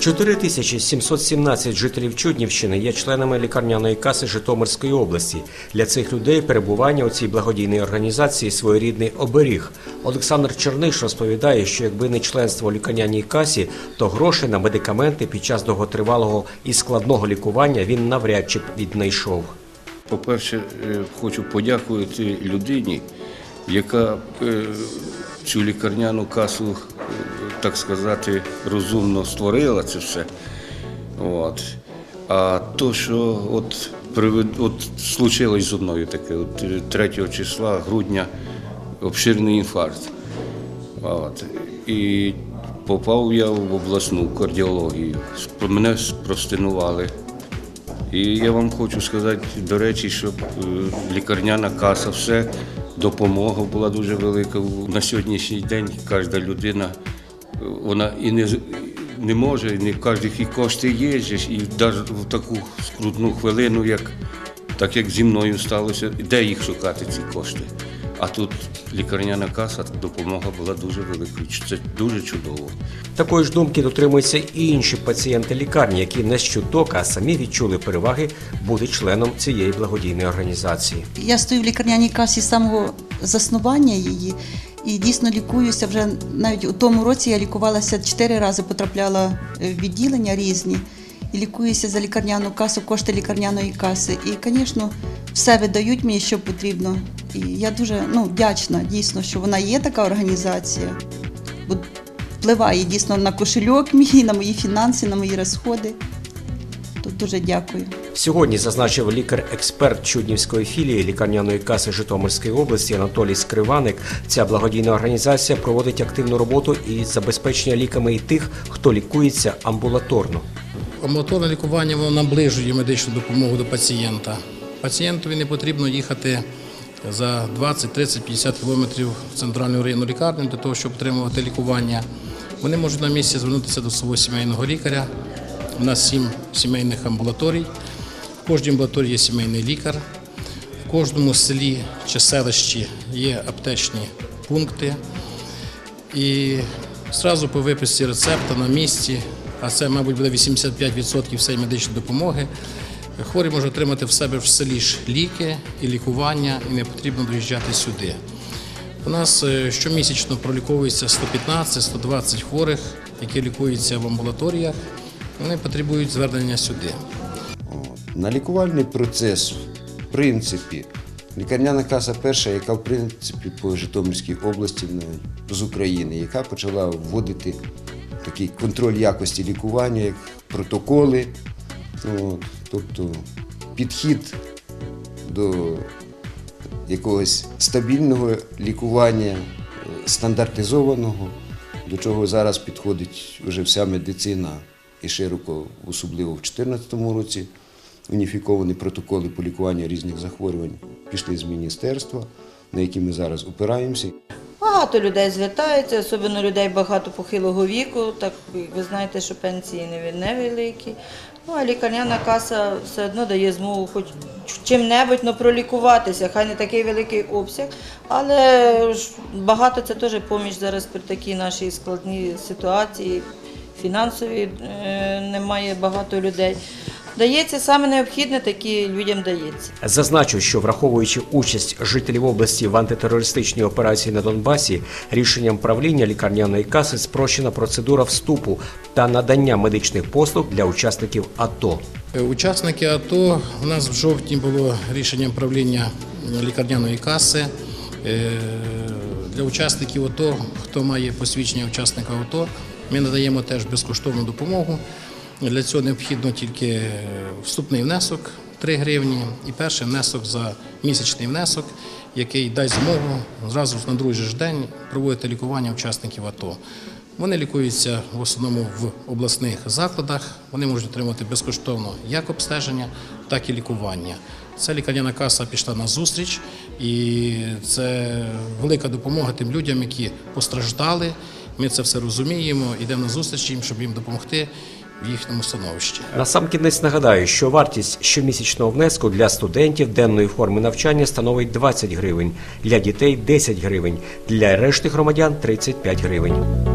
4717 жителів Чуднівщини є членами лікарняної каси Житомирської області. Для цих людей перебування у цій благодійній організації своєрідний оберіг. Олександр Черниш розповідає, що якби не членство у лікарняній касі, то грошей на медикаменти під час довготривалого і складного лікування він навряд чи б віднайшов. По-перше, е, хочу подякувати людині, яка е, цю лікарняну касу, так сказати, розумно створила це все. От. А то, що от, от случилось зі мною таке, от, е, 3 числа грудня обширний інфаркт. От. І попав я в обласну кардіологію. Мене спростинували. І я вам хочу сказати, до речі, що е, лікарняна каса, все, допомога була дуже велика. На сьогоднішній день кожна людина, вона і не, не може, і не в кожних і кошти є, і навіть в таку скрутну хвилину, як, так як зі мною сталося, де їх шукати ці кошти. А тут лікарняна каса, допомога була дуже великою. Це дуже чудово. Такої ж думки дотримуються і інші пацієнти лікарні, які не з чуток, а самі відчули переваги бути членом цієї благодійної організації. Я стою в лікарняній касі з самого заснування її і дійсно лікуюся вже навіть у тому році я лікувалася чотири рази, потрапляла в відділення різні і лікуюся за лікарняну касу, кошти лікарняної каси. І, звісно, все видають мені, що потрібно. І я дуже ну, вдячна дійсно, що вона є така організація. Бо впливає дійсно на кошельок мій, на мої фінанси, на мої розходи. Тут дуже дякую. Сьогодні зазначив лікар-експерт Чуднівської філії лікарняної каси Житомирської області Анатолій Скриваник. Ця благодійна організація проводить активну роботу із забезпечення ліками і тих, хто лікується амбулаторно. Амбулаторне лікування воно наближує медичну допомогу до пацієнта. Пацієнтові не потрібно їхати за 20, 30, 50 кілометрів в центральну районну лікарню для того, щоб отримувати лікування. Вони можуть на місці звернутися до свого сімейного лікаря. У нас сім сімейних амбулаторій. В кожній амбулаторії є сімейний лікар. В кожному селі чи селищі є аптечні пункти. І одразу по виписці рецепта на місці, а це, мабуть, буде 85% всієї медичної допомоги. Хворий може отримати в себе в селі ж ліки і лікування, і не потрібно доїжджати сюди. У нас е, щомісячно проліковується 115-120 хворих, які лікуються в амбулаторіях. Вони потребують звернення сюди. На лікувальний процес, в принципі, лікарняна каса перша, яка в принципі по Житомирській області з України, яка почала вводити такий контроль якості лікування, як протоколи, от, тобто підхід до якогось стабільного лікування, стандартизованого, до чого зараз підходить вже вся медицина і широко, особливо в 2014 році, уніфіковані протоколи по лікуванню різних захворювань пішли з міністерства, на які ми зараз опираємося. Багато людей звертаються, особливо людей багато похилого віку. Так ви знаєте, що пенсії невеликі. Ну а лікарняна каса все одно дає змогу хоч чим-небудь ну, пролікуватися, хай не такий великий обсяг, але багато це теж поміч зараз при такій нашій складній ситуації. Фінансові е, немає багато людей. Дається саме необхідне, такі людям дається. Зазначу, що враховуючи участь жителів області в антитерористичній операції на Донбасі, рішенням правління лікарняної каси спрощена процедура вступу та надання медичних послуг для учасників АТО. Е, Учасники АТО у нас в жовтні було рішенням правління лікарняної каси. Е, Для учасників АТО, хто має посвідчення учасника АТО, ми надаємо теж безкоштовну допомогу. Для цього необхідно тільки вступний внесок 3 гривні і перший внесок за місячний внесок, який дасть змогу зразу на другий ж день проводити лікування учасників АТО. Вони лікуються в основному в обласних закладах. Вони можуть отримати безкоштовно як обстеження, так і лікування. Ця лікарняна каса пішла на зустріч, і це велика допомога тим людям, які постраждали. Ми це все розуміємо, йдемо на зустріч їм, щоб їм допомогти в їхньому становищі. Насамкінець нагадаю, що вартість щомісячного внеску для студентів денної форми навчання становить 20 гривень, для дітей 10 гривень, для решти громадян 35 гривень.